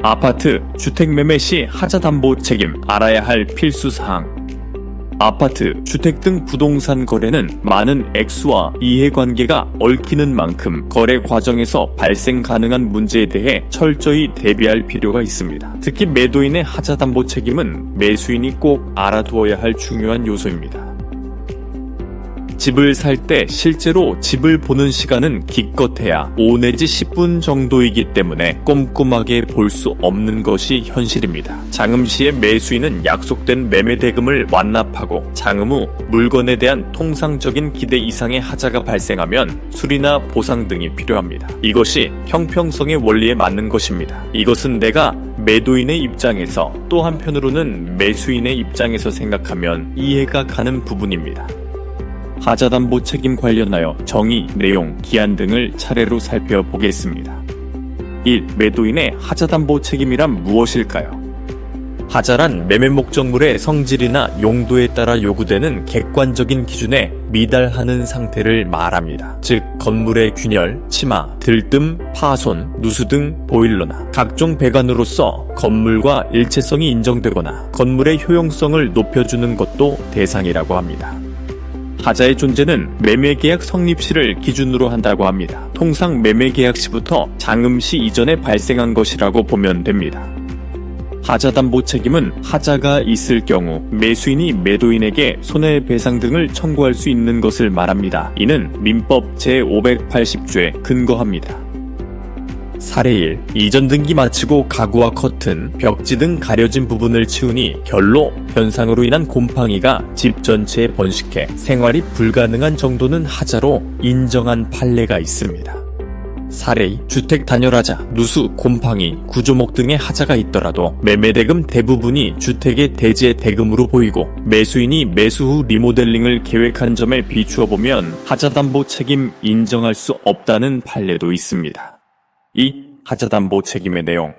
아파트 주택 매매 시 하자 담보 책임 알아야 할 필수 사항. 아파트, 주택 등 부동산 거래는 많은 액수와 이해관계가 얽히는 만큼 거래 과정에서 발생 가능한 문제에 대해 철저히 대비할 필요가 있습니다. 특히 매도인의 하자 담보 책임은 매수인이 꼭 알아두어야 할 중요한 요소입니다. 집을 살 때 실제로 집을 보는 시간은 기껏해야 5 내지 10분 정도이기 때문에 꼼꼼하게 볼 수 없는 것이 현실입니다. 장음 시에 매수인은 약속된 매매 대금을 완납하고 장음 후 물건에 대한 통상적인 기대 이상의 하자가 발생하면 수리나 보상 등이 필요합니다. 이것이 형평성의 원리에 맞는 것입니다. 이것은 내가 매도인의 입장에서 또 한편으로는 매수인의 입장에서 생각하면 이해가 가는 부분입니다. 하자담보 책임 관련하여 정의, 내용, 기한 등을 차례로 살펴보겠습니다. 1. 매도인의 하자담보 책임이란 무엇일까요? 하자란 매매 목적물의 성질이나 용도에 따라 요구되는 객관적인 기준에 미달하는 상태를 말합니다. 즉, 건물의 균열, 치마, 들뜸, 파손, 누수 등 보일러나 각종 배관으로서 건물과 일체성이 인정되거나 건물의 효용성을 높여주는 것도 대상이라고 합니다. 하자의 존재는 매매계약 성립 시를 기준으로 한다고 합니다. 통상 매매계약 시부터 장음 시 이전에 발생한 것이라고 보면 됩니다. 하자 담보 책임은 하자가 있을 경우 매수인이 매도인에게 손해배상 등을 청구할 수 있는 것을 말합니다. 이는 민법 제580조에 근거합니다. 사례 1. 이전 등기 마치고 가구와 커튼, 벽지 등 가려진 부분을 치우니 결로 현상으로 인한 곰팡이가 집 전체에 번식해 생활이 불가능한 정도는 하자로 인정한 판례가 있습니다. 사례 2. 주택 단열하자, 누수, 곰팡이, 구조목 등의 하자가 있더라도 매매대금 대부분이 주택의 대지의 대금으로 보이고 매수인이 매수 후 리모델링을 계획한 점에 비추어 보면 하자담보 책임 인정할 수 없다는 판례도 있습니다. 2. 하자담보 책임의 내용.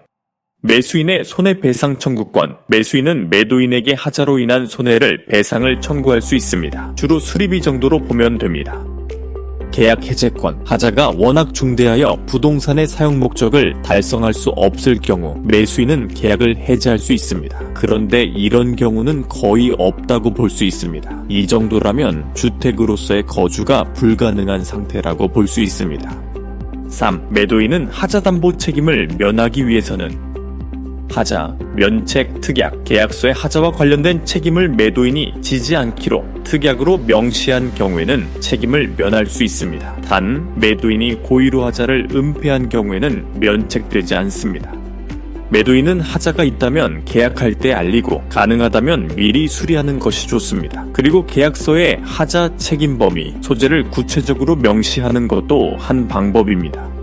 매수인의 손해배상 청구권. 매수인은 매도인에게 하자로 인한 손해를 배상을 청구할 수 있습니다. 주로 수리비 정도로 보면 됩니다. 계약 해제권. 하자가 워낙 중대하여 부동산의 사용 목적을 달성할 수 없을 경우 매수인은 계약을 해제할 수 있습니다. 그런데 이런 경우는 거의 없다고 볼 수 있습니다. 이 정도라면 주택으로서의 거주가 불가능한 상태라고 볼 수 있습니다. 3. 매도인은 하자 담보 책임을 면하기 위해서는 하자, 면책, 특약, 계약서의 하자와 관련된 책임을 매도인이 지지 않기로 특약으로 명시한 경우에는 책임을 면할 수 있습니다. 단, 매도인이 고의로 하자를 은폐한 경우에는 면책되지 않습니다. 매도인은 하자가 있다면 계약할 때 알리고 가능하다면 미리 수리하는 것이 좋습니다. 그리고 계약서에 하자 책임 범위, 소재를 구체적으로 명시하는 것도 한 방법입니다.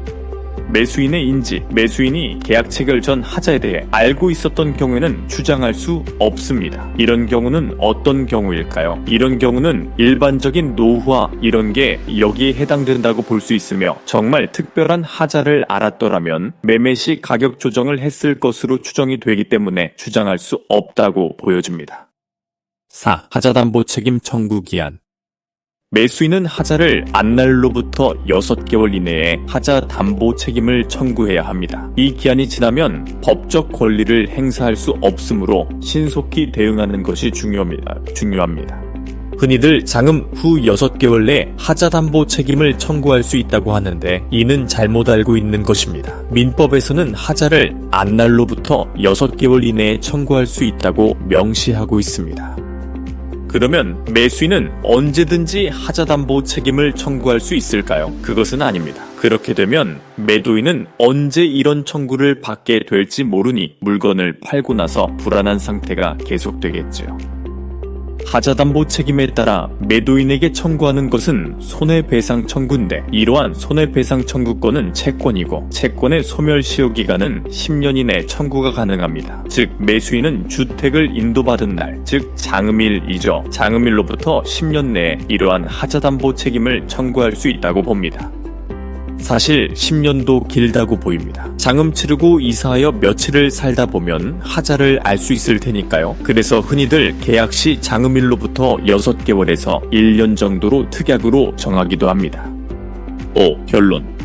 매수인의 인지, 매수인이 계약 체결 전 하자에 대해 알고 있었던 경우에는 주장할 수 없습니다. 이런 경우는 어떤 경우일까요? 이런 경우는 일반적인 노후와 이런 게 여기에 해당된다고 볼 수 있으며 정말 특별한 하자를 알았더라면 매매 시 가격 조정을 했을 것으로 추정이 되기 때문에 주장할 수 없다고 보여집니다. 4. 하자담보 책임 청구 기한 매수인은 하자를 안날로부터 6개월 이내에 하자 담보 책임을 청구해야 합니다. 이 기한이 지나면 법적 권리를 행사할 수 없으므로 신속히 대응하는 것이 중요합니다. 중요합니다. 흔히들 장음 후 6개월 내에 하자 담보 책임을 청구할 수 있다고 하는데 이는 잘못 알고 있는 것입니다. 민법에서는 하자를 안날로부터 6개월 이내에 청구할 수 있다고 명시하고 있습니다. 그러면 매수인은 언제든지 하자담보 책임을 청구할 수 있을까요? 그것은 아닙니다. 그렇게 되면 매도인은 언제 이런 청구를 받게 될지 모르니 물건을 팔고 나서 불안한 상태가 계속되겠지요. 하자담보 책임에 따라 매도인에게 청구하는 것은 손해배상 청구인데 이러한 손해배상 청구권은 채권이고 채권의 소멸 시효 기간은 10년 이내 청구가 가능합니다. 즉 매수인은 주택을 인도받은 날, 즉 장음일이죠. 장음일로부터 10년 내에 이러한 하자담보 책임을 청구할 수 있다고 봅니다. 사실 10년도 길다고 보입니다. 장음 치르고 이사하여 며칠을 살다 보면 하자를 알 수 있을 테니까요. 그래서 흔히들 계약 시 장음일로부터 6개월에서 1년 정도로 특약으로 정하기도 합니다. 5. 결론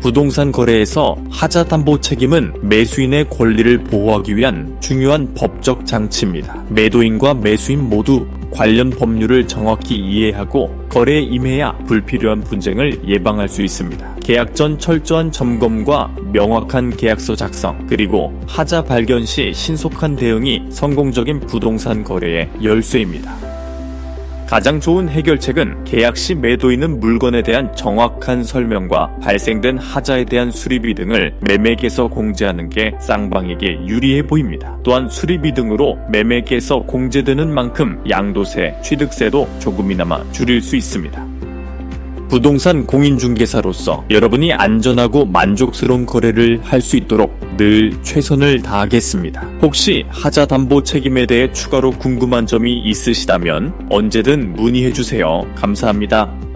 부동산 거래에서 하자 담보 책임은 매수인의 권리를 보호하기 위한 중요한 법적 장치입니다. 매도인과 매수인 모두 관련 법률을 정확히 이해하고 거래에 임해야 불필요한 분쟁을 예방할 수 있습니다. 계약 전 철저한 점검과 명확한 계약서 작성, 그리고 하자 발견 시 신속한 대응이 성공적인 부동산 거래의 열쇠입니다. 가장 좋은 해결책은 계약 시 매도인은 물건에 대한 정확한 설명과 발생된 하자에 대한 수리비 등을 매매계에서 공제하는 게 쌍방에게 유리해 보입니다. 또한 수리비 등으로 매매계에서 공제되는 만큼 양도세, 취득세도 조금이나마 줄일 수 있습니다. 부동산 공인중개사로서 여러분이 안전하고 만족스러운 거래를 할 수 있도록 늘 최선을 다하겠습니다. 혹시 하자 담보 책임에 대해 추가로 궁금한 점이 있으시다면 언제든 문의해 주세요. 감사합니다.